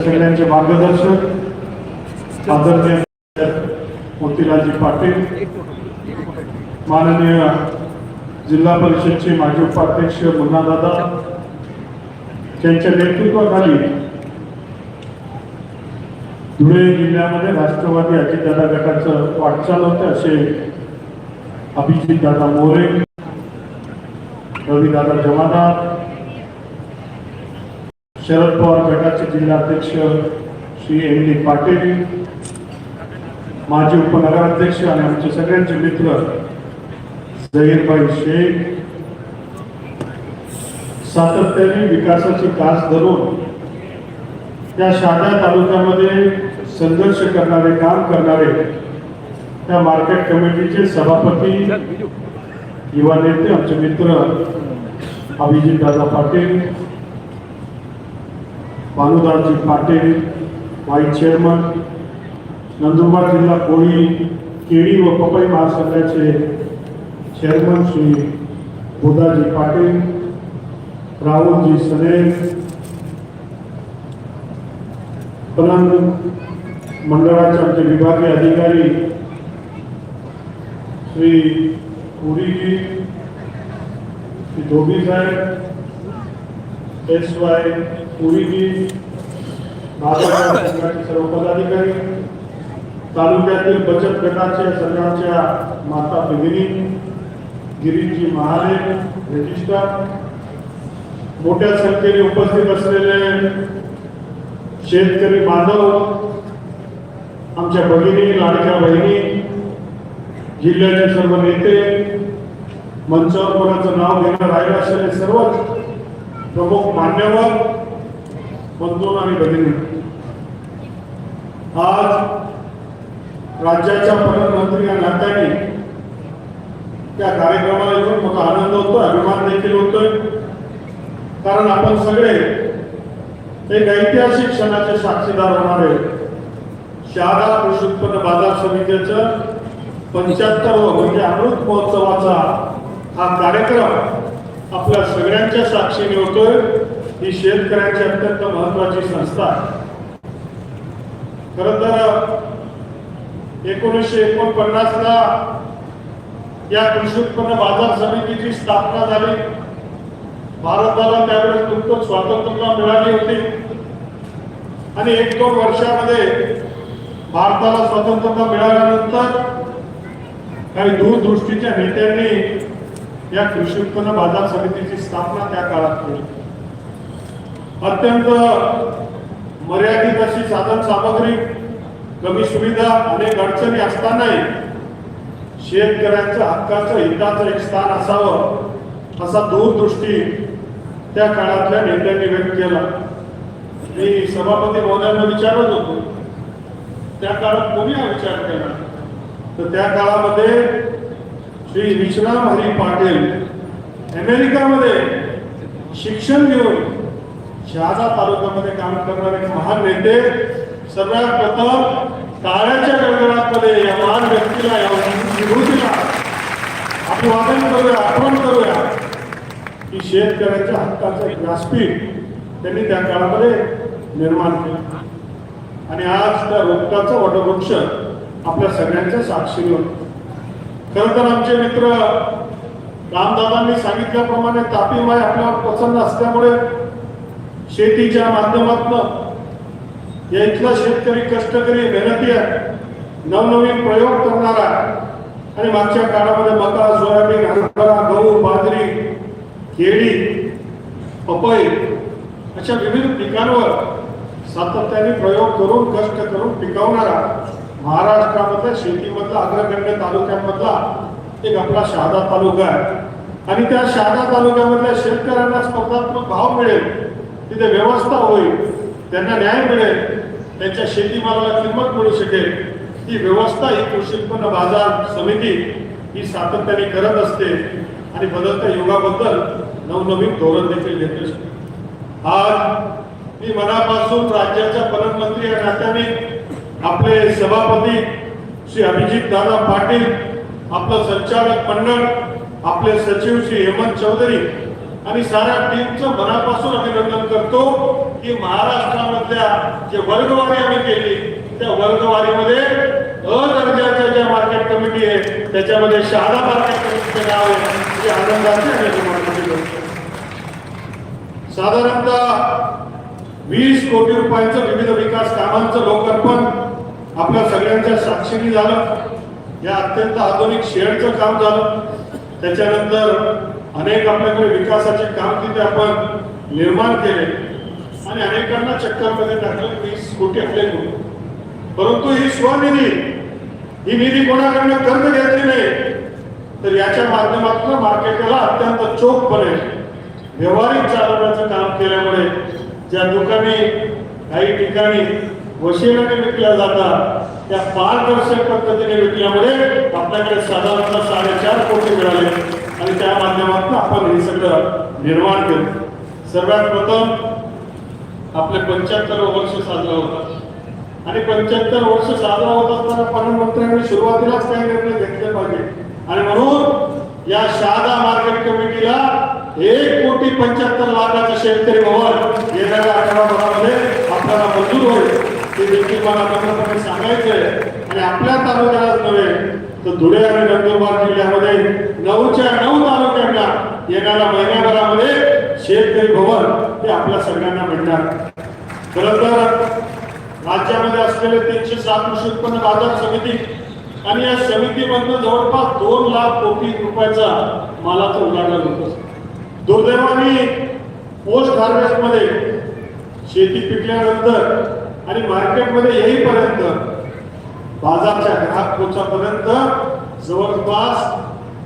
सगळ्यांचे मार्गदर्शक आदरणीय मोतीलालजी पाटील माननीय जिल्हा परिषदचे माजी उपाध्यक्ष मुन्नादादा त्यांच्या नेतृत्वाखाली धुळे जिल्ह्यामध्ये राष्ट्रवादी अजितदादा गटाचं वाटचाल होते असे अभिजितदादा मोरे रवीदादा जमादार शरद पवार गटाचे जिल्हाध्यक्ष श्री एम डी पाटील माजी उपनगराध्यक्ष आणि आमचे सगळ्यांचे मित्र झहीरभाई शेख सातत्याने विकासाची कास धरून त्या शहादा तालुक्यामध्ये संघर्ष करणारे काम करणारे त्या मार्केट कमिटीचे सभापती युवा नेते आमचे मित्र अभिजित दादा पाटील ભાનુદાસજી પાટીલ, વાઇસ ચેરમન, નંદુરબાર જિલ્લા કોળી કેરી વ પપઈ મહાસંઘ છે ચેરમન શ્રી ગોદાજી પાટીલ, રાહુલજી સરેલ પલંગ મંડળાચાર્ય વિભાગીય અધિકારી શ્રી પુરીજી, શ્રી ધોબી સાહેબ, એસ વાય पुरीजी सर्व पदाधिकारी तालुक्यातील बचत गटाचे संघाच्या माता भगिनी गिरीजी महाले रजिस्ट्रार मोठ्या संख्येने उपस्थित असलेले शेतकरी बांधव आमच्या भगिनी लाडक्या बहिणी जिल्ह्याचे सर्व नेते मंचावर कोणाचं नाव घेणं राहिलं असलेले सर्वच प्रमुख मान्यवर बंधू आणि भगिनी आज राज्याच्या प्रधानमंत्री या नात्याने त्या कार्यक्रमाला येऊन मोठा आनंद होतोय अभिमान देखील होतोय. कारण आपण सगळे एक ऐतिहासिक क्षणाचे साक्षीदार होणार आहे शहादा कृषी उत्पन्न बाजार समितीचं पंच्याहत्तर म्हणजे अमृत महोत्सवाचा हा कार्यक्रम आपल्या सगळ्यांच्या साक्षीने होतोय. ही शेतकऱ्यांची अत्यंत महत्वाची संस्था आहे. खर तर एकोणीसशे एकोणपन्नास ला या कृषी उत्पन्न बाजार समितीची स्थापना झाली. भारताला त्यावेळेस नुकतंच स्वातंत्र्य मिळाली होती. आणि एक दोन वर्षामध्ये भारताला स्वातंत्र्य मिळाल्यानंतर काही दूरदृष्टीच्या नेत्यांनी या कृषी उत्पन्न बाजार समितीची स्थापना त्या काळात केली. अत्यंत मर्यादित अशी साधन सामग्री कमी सुविधा अनेक अडचणी असतानाही शेतकऱ्यांचं हक्काचं हिताचं एक स्थान असावं असा दूरदृष्टी त्या काळातल्या नेत्यांनी व्यक्त केला. मी सभापती महोदयांना विचारत होतो त्या काळात कोणी हा विचार केला? तर त्या काळामध्ये श्री विश्राम हरी पाटील अमेरिकामध्ये शिक्षण घेऊन शहादा तालुक्यामध्ये काम करणारे एक महान नेते सर्वात प्रथम टाळ्याच्या गडगडामध्ये या महान व्यक्तीला या विभूतीला अभिवादन करूया आठवण करूया की शेतकऱ्यांच्या हक्काचं एक व्यासपीठ त्यांनी त्या काळामध्ये निर्माण केलं. आणि आज त्या रोपटाचा वटवृक्ष आपल्या सगळ्यांच्या साक्षीवर. खर खरं तर आमचे मित्र रामदादांनी सांगितल्याप्रमाणे तापी माय आपल्यावर प्रसन्न असल्यामुळे शेतीच्या माध्यमातून या इथला शेतकरी कष्टकरी मेहनती आहे. नवनवीन प्रयोग करणारा आणि मागच्या काळामध्ये मका सोयाबीन हरभरा गहू बाजरी केळी पपई अशा विविध पिकांवर सातत्याने प्रयोग करून कष्ट करून पिकवणारा महाराष्ट्रामधल्या शेतीमधला अग्रगण्य तालुक्यांमधला एक आपला शहादा तालुका आहे. आणि त्या शहादा तालुक्यामधल्या शेतकऱ्यांना स्पर्धात्मक भाव मिळेल. तिथे व्यवस्था होईल त्यांना न्याय मिळेल त्यांच्या शेतीमालाला किंमत मिळू शकेल ही व्यवस्था ही कृषी उत्पन्न बाजार समिती ही सातत्याने करत असते आणि बदलत्या युगाबद्दल नवनवीन धोरण देखील घेत असते. आज मी मनापासून राज्याच्या पालकमंत्री या नात्याने आपले सभापती श्री अभिजित दादा पाटील आपलं संचालक मंडळ आपले सचिव श्री हेमंत चौधरी आणि साऱ्या टीमचं मनापासून अभिनंदन करतो की महाराष्ट्रामधल्या जे वर्गवारी आम्ही केली त्या वर्गवारीमध्ये अ दर्जाच्या ज्या मार्केट कमिटी आहे त्याच्यामध्ये शहादा मार्केट कमिटीचं नाव आहे. जे आनंदाचे साधारणतः वीस कोटी रुपयांचं विविध विकास कामांचं लोकार्पण आपल्या सगळ्यांच्या साक्षीने झालं. या अत्यंत आधुनिक शेडचं काम झालं. त्याच्यानंतर अनेक आपल्याकडे विकासाचे काम तिथे आपण निर्माण केले. आणि अनेकांना चक्करमध्ये टाकलं. वीस कोटी आपले परंतु ही स्वनिधी ही निधी कोणाकडनं कर्ज घेतली नाही तर याच्या माध्यमातून मार्केटला अत्यंत चोखपणे व्यवहारिक चालवण्याचं काम केल्यामुळे ज्या दुकाने काही ठिकाणी वशिलाने विकल्या जातात त्या पारदर्शक पद्धतीने विकल्यामुळे आपल्याकडे साधारणतः साडेचार कोटी मिळाले. आणि त्या माध्यमातून आपण हे सगळं निर्माण केलं. सर्वात प्रथम आपले पंच्याहत्तर वर्ष साजरा होतात. आणि पंच्याहत्तर वर्ष साजरा होत असताना प्रधानमंत्र्यांनी सुरुवातीलाच काही निर्णय घेतले पाहिजे. आणि म्हणून या शारदा मार्केट कमिटीला एक कोटी पंच्याहत्तर लाखाचं शेतकरी भवन येणाऱ्या आठवडाभरामध्ये आपल्याला मंजूर होईल. ते देखील मला सांगायचंय. आणि आपल्या तालुक्यालाच नव्हे तर धुळे आणि नंदुरबार जिल्ह्यामध्ये नऊच्या नऊ तालुक्यांना येणाऱ्या महिन्याभरामध्ये शेतकरी भवन हे आपल्या सगळ्यांना मिळणार. खर तर राज्यामध्ये असलेले तीनशे सात कृषी उत्पन्न बाजार समिती आणि या समितीमधनं जवळपास दोन लाख कोटी रुपयाचा मालाचं उलाढाल होत दुर्दैवाने पोस्ट हार्वेस्टमध्ये शेती पिकल्यानंतर आणि मार्केटमध्ये येईपर्यंत बाजारच्या ग्राहक पोचापर्यंत जवळपास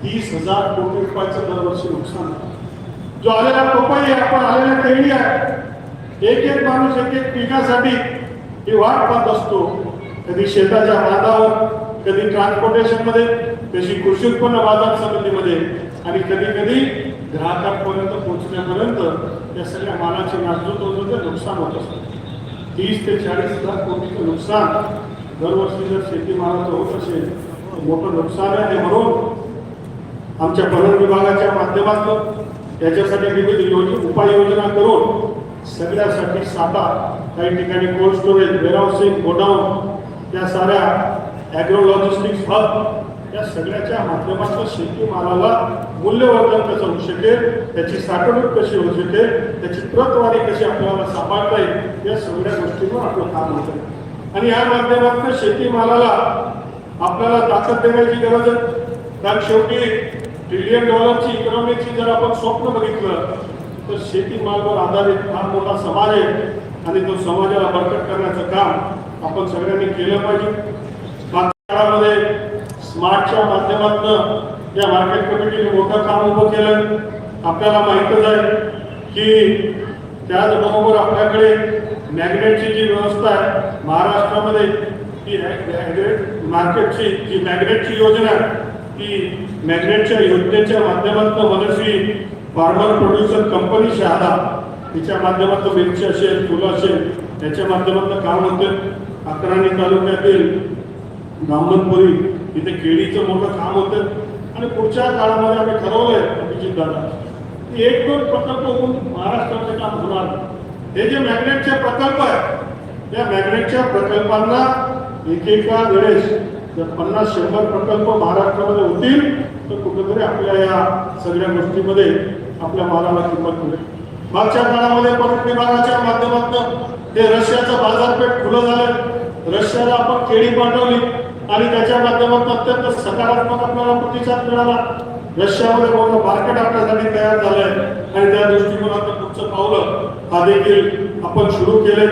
तीस हजार कोटी रुपयाचं दरवर्षी नुकसान होतं. जो आलेला पपई आपण आलेला केळी आहे एक एक माणूस एक एक पिकासाठी ही वाट पाहत असतो कधी शेताच्या बांधावर कधी ट्रान्सपोर्टेशनमध्ये कशी कृषी उत्पन्न बाजार समितीमध्ये आणि कधी कधी ग्राहकांपर्यंत पोहोचण्यापर्यंत या सगळ्या मालाचे नाजूक नुकसान होत असतं तीस ते चाळीस हजार कोटीचं नुकसान दरवर्षी जर शेतीमालाचं होत असेल तर मोठं नुकसान आहे म्हणून आमच्या पणन विभागाच्या माध्यमातून याच्यासाठी विविध योजना उपाययोजना करून सगळ्यासाठी साठा काही ठिकाणी कोल्ड स्टोरेज वेअरहाऊसिंग गोडाऊन या साऱ्या ॲग्रो लॉजिस्टिक्स हब या सगळ्याच्या माध्यमातून शेतीमालाला मूल्यवर्धन कसं होऊ शकेल त्याची साठवणूक कशी होऊ शकेल त्याची प्रतवारी कशी आपल्याला सांभाळता येईल या सगळ्या गोष्टींवर आपलं काम होतं. आणि या माध्यमातून शेतीमालाला आपल्याला ताकद देण्याची गरज आहे. कारण शेवटी ट्रिलियन डॉलरची इकॉनॉमीची जर आपण स्वप्न बघितलं तर शेतीमालावर आधारित फार मोठा समाज आहे. आणि तो समाजाला बळकट करण्याचं काम आपण सगळ्यांनी केलं पाहिजे. काळामध्ये स्मार्टच्या माध्यमातून या मार्केट कमिटीने मोठं काम उभं केलं. आपल्याला माहीतच आहे की त्याचबरोबर आपल्याकडे मॅग्नेटची जी व्यवस्था आहे महाराष्ट्रामध्ये ती मार्केटची जी मॅग्नेटची योजना आहे ती मॅग्नेटच्या योजनेच्या माध्यमातून Manasvi farmer producer company Shahada तिच्या माध्यमातून मिरची असेल फुलं असेल त्याच्या माध्यमातून काम होते. अकराणी तालुक्यातील ब्राह्मणपुरी इथे केळीचं मोठं काम होतं. आणि पुढच्या काळामध्ये आम्ही ठरवलंय अभिजित दादा. की एक दोन प्रकल्प होऊन महाराष्ट्राचे काम होणार. हे जे मॅग्नेटचे प्रकल्प आहेत त्या मॅग्नेटच्या प्रकल्पांना एकेका वेळेस जर पन्नास शंभर प्रकल्प महाराष्ट्रामध्ये होतील तर कुठेतरी आपल्या या सगळ्या गोष्टीमध्ये आपल्या मालाला किंमत मिळेल. मागच्या काळामध्ये पर्यटन विभागाच्या माध्यमातून ते रशियाचं बाजारपेठ खुलं झालं. रशियाला आपण केळी पाठवली आणि त्याच्या माध्यमातून अत्यंत सकारात्मक आपल्याला प्रतिसाद मिळाला. रशियामध्ये मोठं मार्केट आपल्यासाठी तयार झालंय. आणि त्या दृष्टिकोनातून पुढचं पावलं हा देखील आपण सुरू केले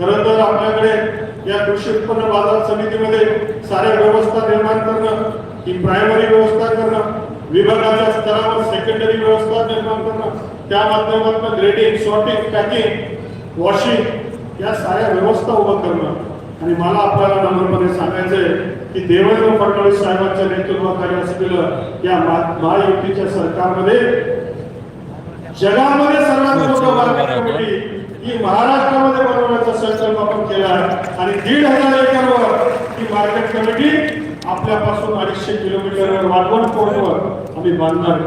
खरं तर आपल्याकडे या कृषी उत्पन्न बाजार समितीमध्ये साऱ्या व्यवस्था निर्माण करणं ही प्रायमरी व्यवस्था करणं विभागाच्या स्तरावर सेकंडरी व्यवस्था निर्माण करणं त्या माध्यमातून ग्रेडिंग सॉर्टिंग पॅकिंग वॉशिंग या साऱ्या व्यवस्था उभं करणं. आणि मला आपल्याला नम्रपणे सांगायचंय की देवेंद्र फडणवीस साहेबांच्या नेतृत्वाखाली असलेलं या महा- महायुतीच्या सरकारमध्ये जगामध्ये सर्वात मोठं मार्केट कमिटी ही महाराष्ट्रामध्ये बनवण्याचा संकल्प आपण केला आहे आणि दीड हजार एकरवर ही मार्केट कमिटी आपल्यापासून अडीचशे किलोमीटरवर वाढवण कोटवर आम्ही बांधणार.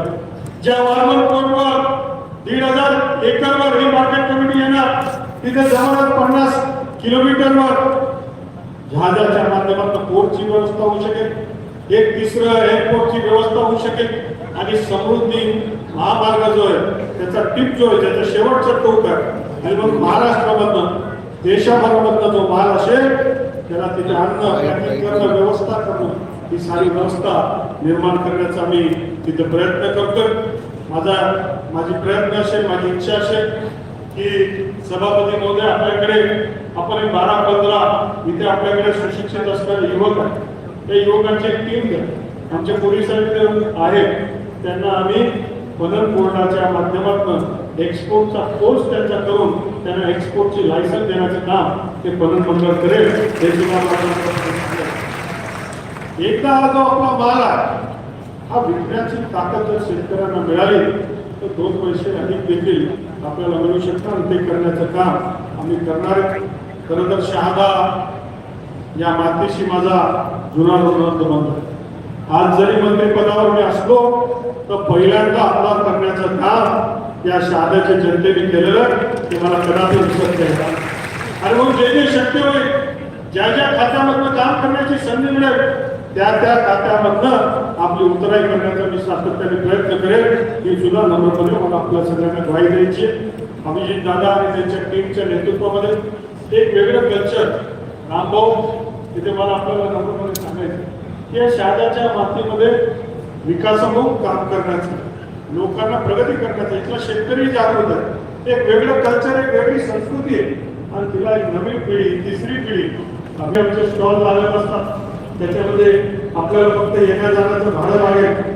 ज्या वाढवण कोटवर दीड हजार एकरवर ही मार्केट कमिटी येणार तिथे जवळच पन्नास किलोमीटरवर जहाजाच्या माध्यमातून पोर्टची व्यवस्था होऊ शकेल एक तिसरं एअरपोर्टची व्यवस्था होऊ शकेल. आणि समृद्धी महामार्ग जो आहे त्याचा टिप जो आहे त्याचा शेवटचा टोक आहे. आणि मग महाराष्ट्रामधनं देशाभरामधनं जो माल असेल त्याला तिथे आणणं करणं व्यवस्था करून ही सारी व्यवस्था निर्माण करण्याचा मी तिथे प्रयत्न करतोय. माझा माझी प्रयत्न असेल माझी इच्छा असेल की सभापती महोदय आपल्याकडे आपण एक बारा पंधरा इथे आपल्याकडे सुशिक्षित असणारे युवक आहेत. त्या युवकांची एक टीम द्या आमचे पोलीस आयुक्त आहेत. त्यांना आम्ही पणन बोर्डाच्या माध्यमातून एक्सपोर्टचा कोर्स त्यांचा करून त्यांना एक्सपोर्टची लायसन्स देण्याचं काम ते पणन मंडळ करेल हे सुद्धा एकदा हा जो आपला माल आहे हा विकण्याची ताकद जर शेतकऱ्यांना मिळाली तर दोन पैसे अधिक देखील आपल्याला मिळू शकतात. ते करण्याचं काम आम्ही करणार आहे. खरं तर शहादा या मातीशी माझा जुना संबंध बनतो आज जरी मंत्रिपदावर मी असलो तर पहिल्यांदा आमदार करण्याचं काम या शहाद्याच्या जनतेने केलेलं ते मला कदाचित विसरत नाही. आणि मग जे जे शक्य होईल ज्या ज्या खात्यामधनं काम करण्याची संधी मिळेल त्या त्या खात्यामधनं आपली उतराई करण्याचा मी सातत्याने प्रयत्न करेल. ही सुद्धा नम्रपणे मला आपल्या सगळ्यांना ग्वाही द्यायची अभिजित दादा आणि त्यांच्या टीमच्या नेतृत्वामध्ये एक वेगळं कल्चर रामभाऊ तिथे मला आपल्याला नम्रपणे सांगायचं की या शाळाच्या मातीमध्ये विकासामुख काम करण्याचं लोकांना प्रगती करण्याचं इथला शेतकरी जागृत आहे एक वेगळं कल्चर एक वेगळी संस्कृती आहे. आणि तिला एक नवीन पिढी तिसरी पिढी आम्ही आमचे स्टॉल लागत असतात त्याच्यामध्ये आपल्याला फक्त येण्या जाण्याचं भाडं लागेल.